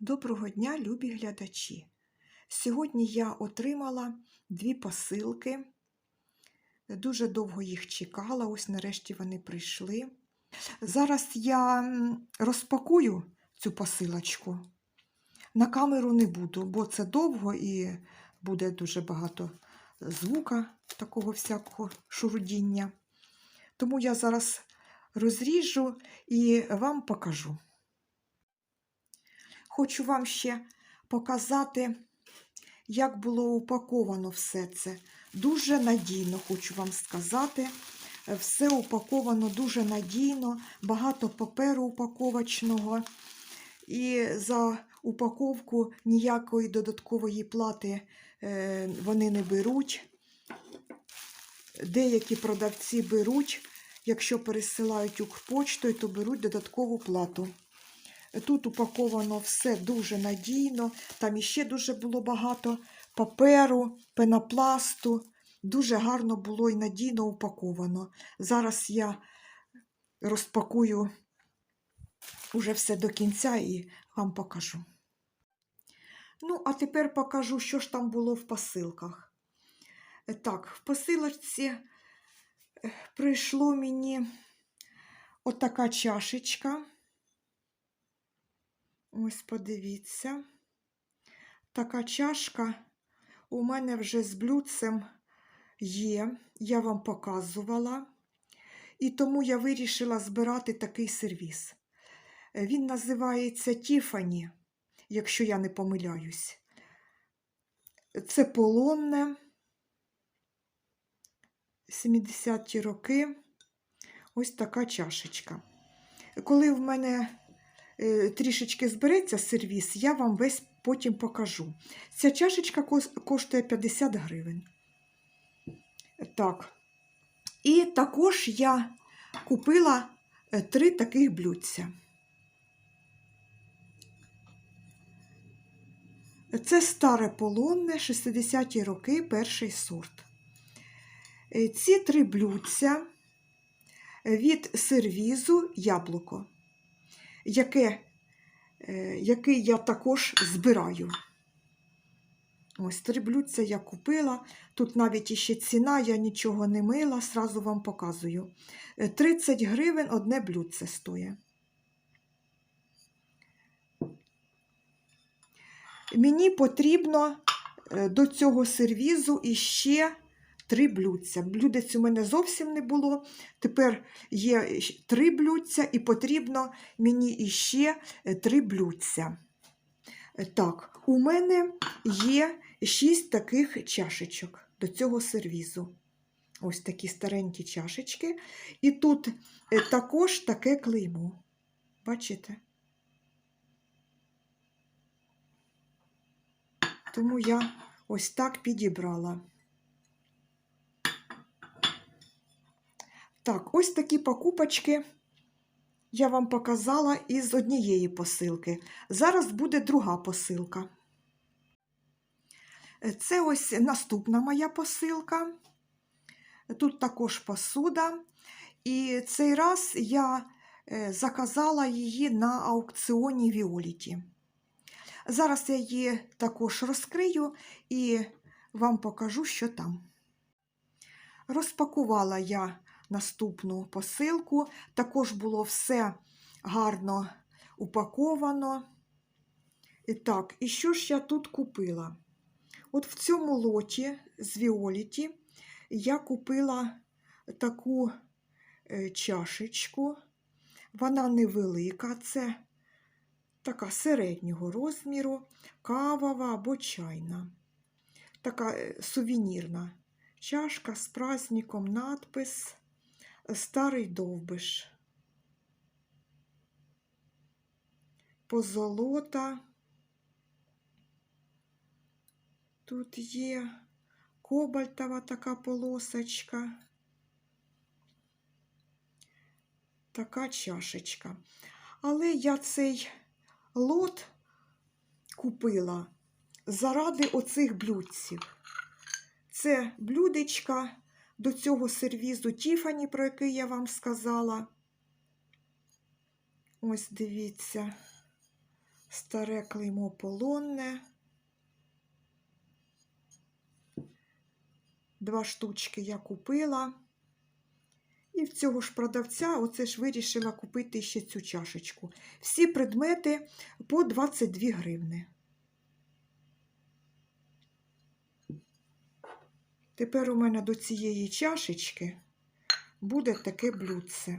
Доброго дня, любі глядачі! Сьогодні я отримала дві посилки. Дуже довго їх чекала, ось нарешті вони прийшли. Зараз я розпакую цю посилочку. На камеру не буду, бо це довго і буде дуже багато звука, такого всякого шурудіння. Тому я зараз розріжу і вам покажу. Хочу вам ще показати, як було упаковано все це. Дуже надійно, хочу вам сказати. Все упаковано дуже надійно, багато паперу упаковочного. І за упаковку ніякої додаткової плати е, вони не беруть. Деякі продавці беруть, якщо пересилають Укрпочтою, то беруть додаткову плату. Тут упаковано все дуже надійно, там іще дуже було багато паперу, пенопласту. Дуже гарно було і надійно упаковано. Зараз я розпакую уже все до кінця і вам покажу. Ну, а тепер покажу, що ж там було в посилках. Е, Так, в посилочці е, прийшло мені отака чашечка. Ось подивіться. Така чашка у мене вже з блюдцем є, я вам показувала. І тому я вирішила збирати такий сервіс. Він називається Тіфані, якщо я не помиляюсь. Це полонне 70-ті роки. Ось така чашечка. Коли в мене трішечки збереться сервіс, я вам весь потім покажу. Ця чашечка коштує 50 гривень. Так. І також я купила е, три таких блюдця. Це старе полонне, 60-ті роки, перший сорт. Е, Ці три блюдця від сервізу яблуко, яке, е, який я також збираю. Ось три блюдця я купила. Тут навіть іще ціна, я нічого не мила, сразу вам показую. Е, 30 гривень одне блюдце стоїть. Мені потрібно е, до цього сервізу іще три блюдця. Блюдець у мене зовсім не було. Тепер є три блюдця, і потрібно мені іще е, три блюдця. Е, Так, у мене є шість таких чашечок до цього сервізу. Ось такі старенькі чашечки. І тут е, також таке клеймо. Бачите? Тому я ось так підібрала. Так, ось такі покупочки я вам показала із однієї посилки. Зараз буде друга посилка. Це ось наступна моя посилка. Тут також посуда. І цей раз я е, заказала її на аукціоні Віоліті. Зараз я її також розкрию і вам покажу, що там. Розпакувала я наступну посилку. Також було все гарно упаковано. І так, і що ж я тут купила? От в цьому лоті з Віоліті я купила таку е, чашечку. Вона невелика, це така середнього розміру, кавова або чайна. Така е, сувенірна чашка з праздником, надпис Старий довбиш. Позолота. Тут є кобальтова така полосочка. Така чашечка. Але я цей лот купила заради оцих блюдців. Це блюдечка до цього сервізу Тіфані, про який я вам сказала. Ось дивіться, старе клеймо полонне. Два штучки я купила. І в цього ж продавця оце ж вирішила купити ще цю чашечку. Всі предмети по 22 гривни. Тепер у мене до цієї чашечки буде таке блюдце.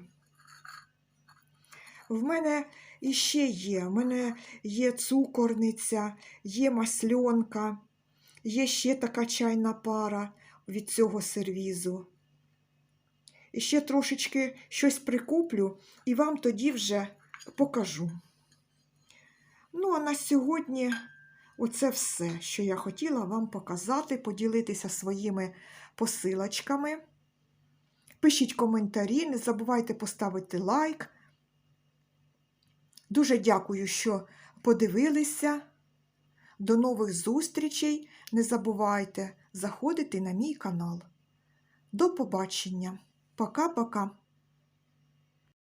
В мене іще є. В мене є цукорниця, є масльонка, є ще така чайна пара від цього сервізу. І ще трошечки щось прикуплю і вам тоді вже покажу. Ну, а на сьогодні оце все, що я хотіла вам показати, поділитися своїми посилочками. Пишіть коментарі, не забувайте поставити лайк. Дуже дякую, що подивилися. До нових зустрічей. Не забувайте заходити на мій канал. До побачення. Пока-пока.